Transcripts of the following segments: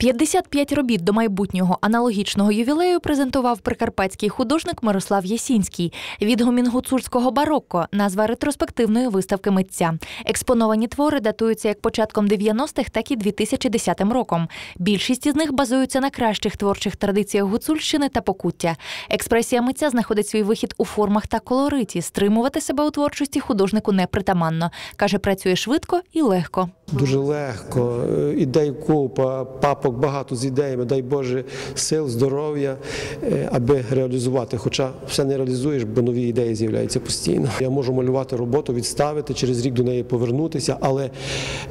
55 робіт до майбутнього аналогічного ювілею презентував прикарпатський художник Мирослав Ясінський. Відгумін гуцульського барокко, назва ретроспективної виставки митця. Експоновані твори датуються як початком 90-х, так і 2010 роком. Більшість із них базуються на кращих творчих традиціях гуцульщини та покуття. Експресія митця знаходить свій вихід у формах та колориті. Стримувати себе у творчості художнику непритаманно. Каже, працює швидко і легко. Дуже легко, ідей купа, папок багато з ідеями, дай Боже, сил, здоров'я, е, аби реалізувати. Хоча все не реалізуєш, бо нові ідеї з'являються постійно. Я можу малювати роботу, відставити, через рік до неї повернутися, але,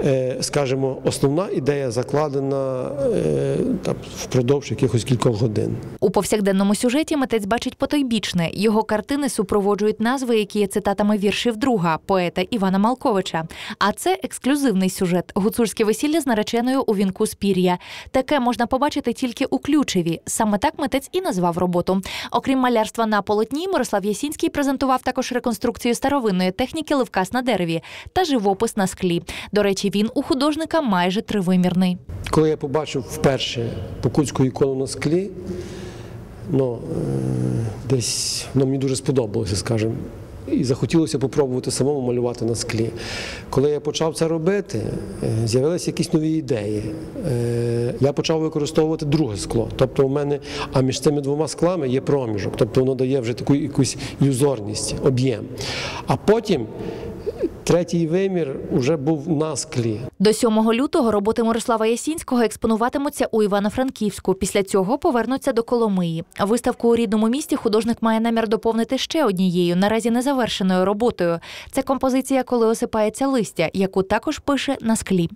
е, скажімо, основна ідея закладена е, там, впродовж якихось кількох годин. У повсякденному сюжеті митець бачить потойбічне. Його картини супроводжують назви, які є цитатами віршів друга, поета Івана Малковича. А це ексклюзивний сюжет гуцульське весілля з нареченою у вінку з пір'я. Таке можна побачити тільки у ключеві. Саме так митець і назвав роботу. Окрім малярства на полотні, Мирослав Ясінський презентував також реконструкцію старовинної техніки ливкас на дереві та живопис на склі. До речі, він у художника майже тривимірний. Коли я побачив вперше покутську ікону на склі, ну, е, десь ну, мені дуже сподобалося, скажімо. І захотілося попробувати самому малювати на склі. Коли я почав це робити, е, з'явилися якісь нові ідеї. Е, Я почав використовувати друге скло. Тобто у мене, а між цими двома склами є проміжок, тобто воно дає вже таку якусь юзорність, об'єм. А потім третій вимір вже був на склі. До 7 лютого роботи Мирослава Ясінського експонуватимуться у Івано-Франківську. Після цього повернуться до Коломиї. Виставку у рідному місті художник має намір доповнити ще однією, наразі незавершеною роботою. Це композиція, коли осипається листя, яку також пише на склі.